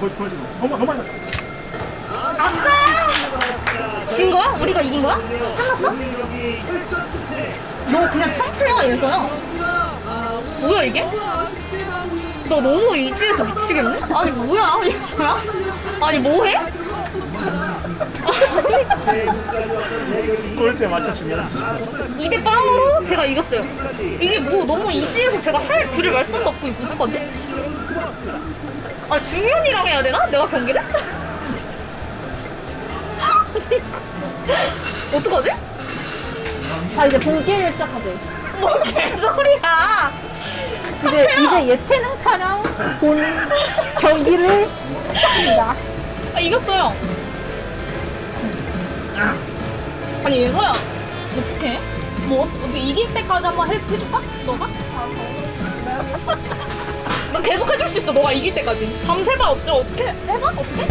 너무 너무 많이. 아싸! 진 거야? 우리가 이긴 거야? 끝났어? 너 그냥 참패야 얘서야. 뭐야 이게? 너 너무 이지해서 미치겠네? 아니 뭐야 얘서야? 아니 뭐해? 골대 맞춰주면. 2대 빵으로 제가 이겼어요. 이게 뭐 너무 이지해서 제가 할 드릴 말씀도 없고 이거 어떡하지? 아 중현이랑 해야 되나? 내가 경기를? 진짜. 어떡하지? 자 이제 본게임을 시작하지. 뭐 개소리야! 이제 이제 예체능 촬영 본 경기를 시작합니다. 아, 이겼어요. 아니 예서야 어떡해? 뭐 어떻게 이길 때까지 한번 해, 해줄까? 너가? 나 계속 해줄 수 있어. 너가 이길 때까지. 밤새봐 어때? 어떻게 해봐? 어떻게?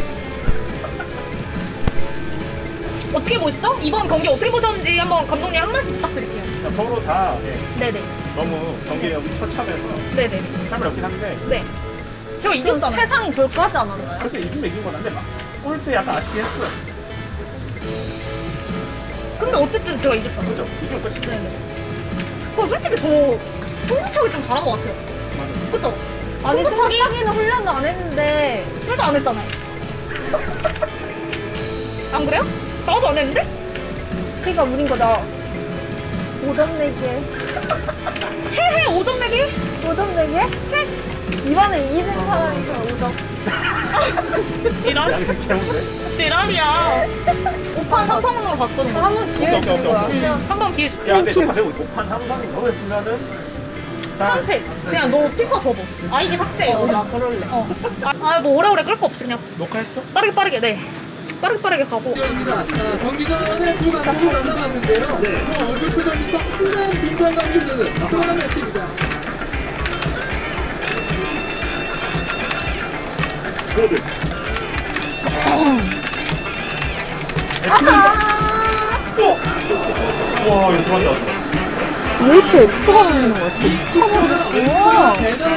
어떻게 보시죠? 이번 경기 어떻게 보셨는지 한번 감독님 한 말씀 부탁드릴게요. 서로 다 예, 네네. 너무 경기력이 처참해서 네네. 참을 없긴 한데 네. 제가 지금 이겼잖아요. 세상이 돌까지 않았나요? 그렇게 이기면 이긴 건 한데 막 골대 약간 아쉽게 했어. 근데 어쨌든 제가 이겼잖아요. 그죠? 이기면 끝이지. 네네. 그거 솔직히 저 승부차기 좀 잘한 것 같아요. 맞아. 그쵸? 아니 승부차기 승부차기는 훈련도 안 했는데 술도 안 했잖아요. 안 그래요? 나도 안 했는데? 그러니까 우린 거다. 5점 내기에 헤헤 5점 내기? 5점 내기에 이번에 이기는 사람이 저 5점. 지랄? 양심. 지랄이야. 5판 3선으로 바꾸는 거. 한번 기회를 오케이, 주는 오케이, 거야. 오케이. 응, 한번 기회 줄게. 야, 근데 똑같아. 5판 3판이 너였으면은 자, 3패. 그냥 너 피파 접어. 아, 이게 삭제예요. 어, 나 그럴래. 어. 아, 뭐 오래오래 끌 거 없이 그냥 녹화했어? 빠르게 빠르게, 네. 빠르게 빠르게 가고. 입니다. 자, 경기 전에 두 강국을 만나봤는데요. 뭐 얼굴 표정부터 상당한 긴장감이 드는 그런 매치입니다. 와, 이거 들어간다. 왜 이렇게 F가 거야? 진짜 미쳐버리겠어.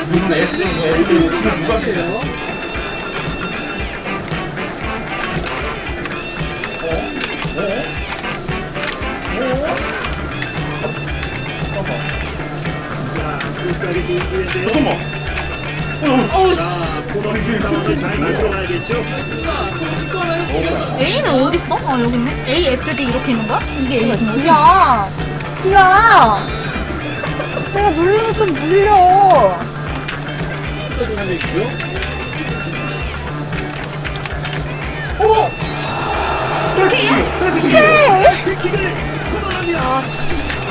무슨 SD 지금 누가 기회예요. 잠깐만. 어우, 씨. A는 어딨어? 아, 여기 있네. A, S, D 이렇게 있는 거야? 이게 거지? 기야! 기야! 누르면 좀 눌려. K야?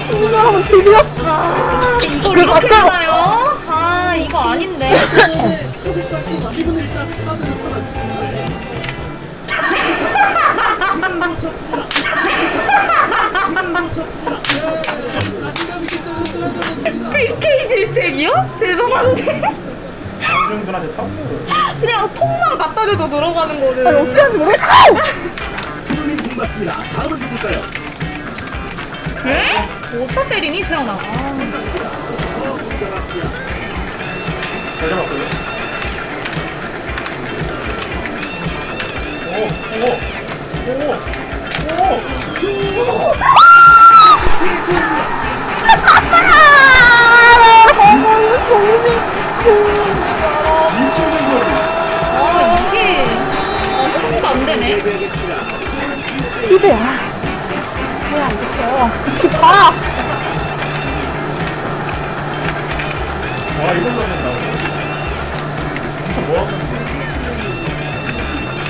누르면 드디어. 아, 이걸 왜 이렇게 갔어? 하나요? 아, 이거 아닌데. PK 질책이요? 죄송한데. 이름들한테 사고. 그냥 톡만 갖다 대도 들어가는 거를. 아니, 어떻게 하는지 모르겠어! 에? 어디다 때리니, 채연아? 아, 진짜. 잘 잡았어요. 오, 오, 오, 오. 미 치는 거지. 아, 이게. 아, 소리가 안 되네. 이제야. 저야 알겠어요. 이렇게 봐! 와, 이걸로 한다고. 엄청 뭐하는데.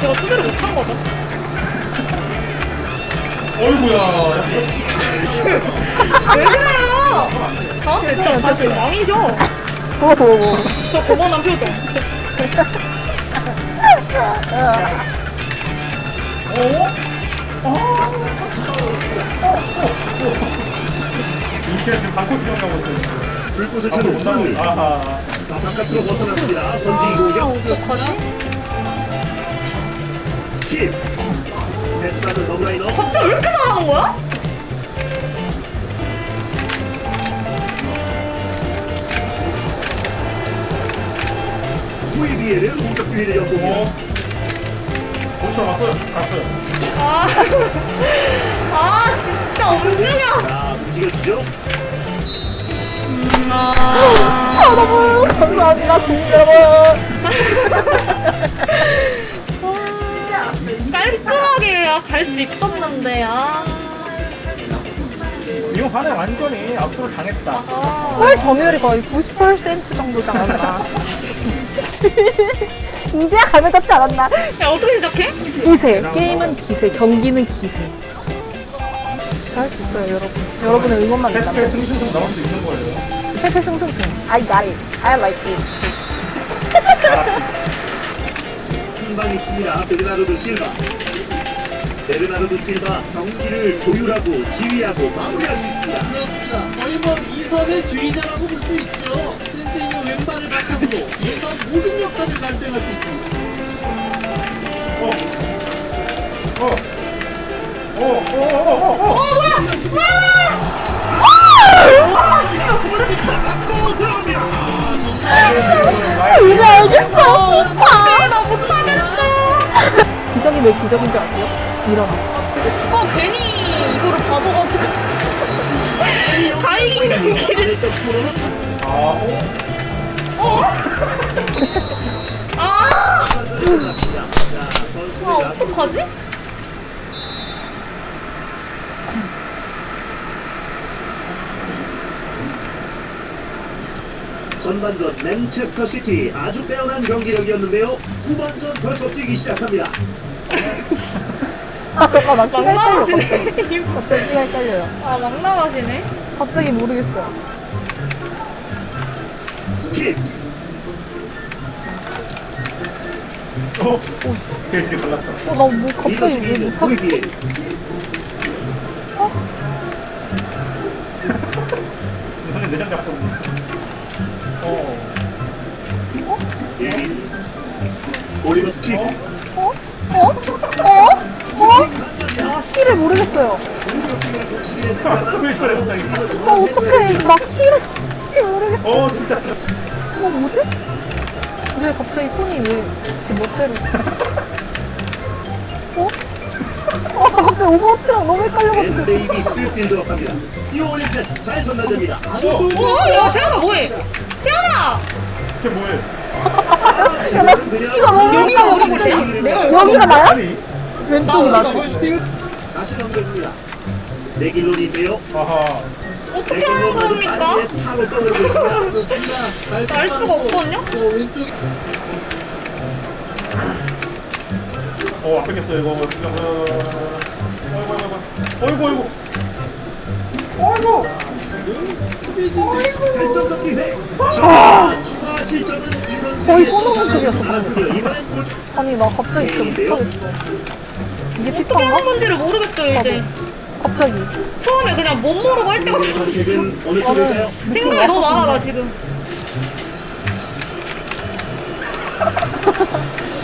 제가 수비를 못한 거죠. 어이구야. 야, 왜 그래요? 다음 대체 다 지금 왕이죠? 뭐. 저 고만한 표정. 이렇게 지금 방콕 수영하고 있어요. 불꽃을 방콕 못 찾는 나가고 승리. 아하. 바깥으로 벗어났습니다. 던지기 아, 공격. 어떡하지? 킵. 패스하는 러브라이너. 갑자기 왜 이렇게 잘하는 거야? VBL은 공격 엿봅니다. 고쳐 왔어요. 갔어요. 아, 아 진짜 엄중이야. 자, 움직여주죠. 아, 아, 너무 감사합니다, 동생 여러분. 깔끔하게 갈 수 있었는데 아. 이거 반에 완전히 압도를 당했다. 헐 점유율이 거의 90% 정도지 않았나. 이제야 감을 잡지 않았나. 야 어떻게 시작해? 기세. 게임은 기세, 경기는 기세. 저할수 있어요, 여러분. 여러분의 응원만 된다면. 승승승 나올 수 있는 거예요. 페페 승승승. I got it. I like it. 한방 있습니다. 베르나르도 실바. 베르나르도 실바 경기를 조율하고 지휘하고 마무리할 수 있습니다. 그렇습니다. 거의 뭐 이선의 주의자라고 볼 수 있죠. 왼발을 바탕으로 이선 모든 역할을 발생할 수 있습니다. 어. 어. 어, 어, 어, 어, 어. 이제 알겠어, 오빠. 나 못하겠어. 기적이 왜 기적인 줄 아세요? 일어나서. 어 괜히 이거를 받아가지고 다이긴 경기를 아, 어? 어? 아! 아 어떡하지? 전반전 맨체스터 시티 아주 빼어난 경기력이었는데요. 후반전 벌써 뛰기 시작합니다. 아, 잠깐만. 키가 막 헷갈려, 나가시네. 갑자기. 갑자기 키가 헷갈려요. 아 막 나가시네. 갑자기 모르겠어요. 스킵. 어? 돼지를 갈랐다. 어, 나 뭐 갑자기 왜 못하겠지? 선생님 내장 잡고. 어. 예리스. 올리버 스킵. 어? 어? 어? 어? 아, 키를 모르겠어요. 왜 저래 갑자기? 나 어떡해. 나 키를 모르겠어. 어, 진짜 진짜. 어, 뭐지? 왜 갑자기 손이 왜 지 멋대로. 어? 아, 나 갑자기 오버워치랑 너무 헷갈려가지고. 앤 데이비스 빌드업합니다. 뛰어올린 패스 잘 전달됩니다. 어, 어? 야 재현아 뭐해? 재현아! 쟤 뭐해? 야, 나 키가 너무 여기가 우리 헷갈려. 골이야? 내가 여기가 나야? 아니. 왼쪽이 나 나지? 다시 넘겨줍니다. 내길론인데요. 아하. 어떻게 하는 겁니까? 알 수가 없거든요? 어, 아프겠어 이거. 어. 어이구 어이구. 어이구 어이구. 어이구. 거의 손오는 쪽이었어. 아니, 나 갑자기 진짜 못하겠어. 이게 어떻게 피파인가? 하는 건지를 모르겠어요 이제. 갑자기. 처음에 그냥 못 모르고 할 때가 좋았어. 어느 쪽일까요? 느낌 생각이 너무 많아 나. 지금.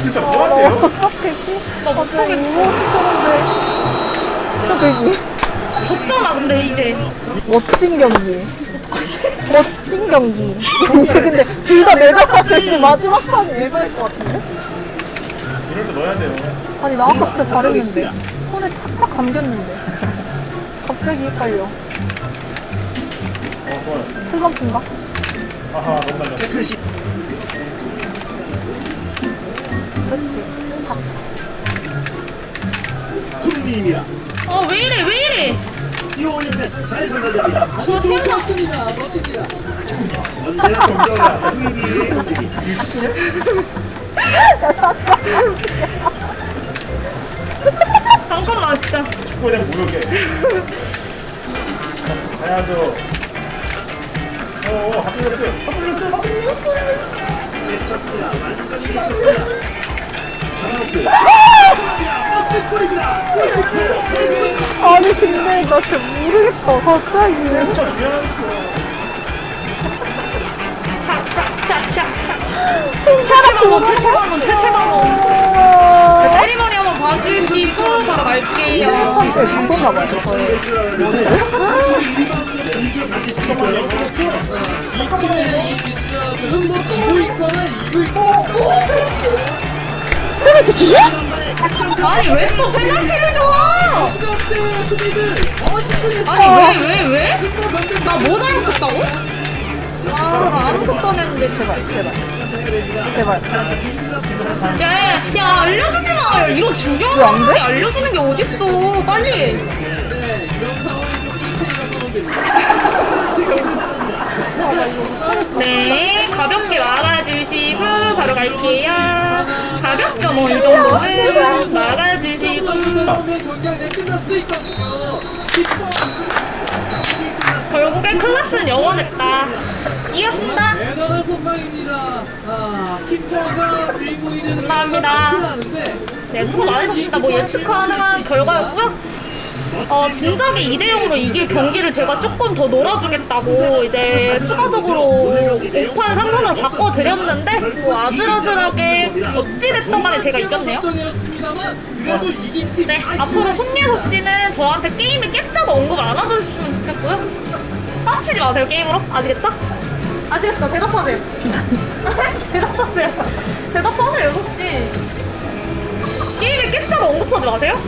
진짜 아, 뭐나 하세요? 키. 나 갑자기 못하겠어. 이모티처럼데. 시간 끌기. 졌잖아 근데 이제. 멋진 경기. 멋진 경기. 이제 근데 둘 다 내려갔을 때 마지막 판이 일반일 것 같은데? 이럴 때 넣어야 돼요. 아니 나 아까 진짜 잘했는데 손에 착착 감겼는데 갑자기 헷갈려 어. 슬럼프인가? 그렇지 침착착 손미입니다. 어왜 이래 왜 이래? 뛰어올린 패스 잘 전달됩니다. 와. 언제나 정정한 움직임. 잠깐만 진짜. 축구에 대한 모욕에. 가야죠. 어, 어, 하필렸어요. 하필렸어요. 하필렸어요. 골입니다. 아니 근데 나 진짜 모르겠다 갑자기 진짜 중요했어. 손 최채방문 최채방문 최채방문. 아, 세리머니 한번 봐주시고 바로 갈게요. 번째 다 썼나봐요 저의 있거나 페널티킥이야? 아니 왜 또 페널티를 줘? 아니 왜 왜 왜? 나 뭐 잘못했다고? 아, 나 아무것도 안 했는데 제발. 제발 제발 야, 야, 야 알려주지 마. 야, 이런 중요한 왜안 돼? 상황에 알려주는 게 어딨어. 빨리. 네 가볍게 막아주시고 바로 갈게요. 가볍죠, 뭐 이 정도는 막아주시고. 그러면 경기가 끝날 수도 있거든요 10번 결국엔 클라스는 영원했다. 이겼습니다. 대단한 선방입니다. 아, 키퍼가 주인공이 되는 게 감사합니다. 네, 수고 많으셨습니다. 뭐 예측 가능한 결과였고요. 어, 진작에 2대0으로 이길 경기를 제가 조금 더 놀아주겠다고 이제 추가적으로 5판 3판으로 바꿔드렸는데 뭐 아슬아슬하게 어찌됐든 간에 제가 이겼네요. 네, 앞으로 손예소 씨는 저한테 게임을 깼자고 언급 안 해주시면 좋겠고요. 빡치지 마세요, 게임으로. 아시겠죠? 아시겠죠? 대답하세요. 대답하세요. 대답하세요, 여섯 씨. 게임을 깼자고 언급하지 마세요.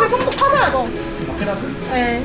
깔끔하게 승복하셔야죠. 네.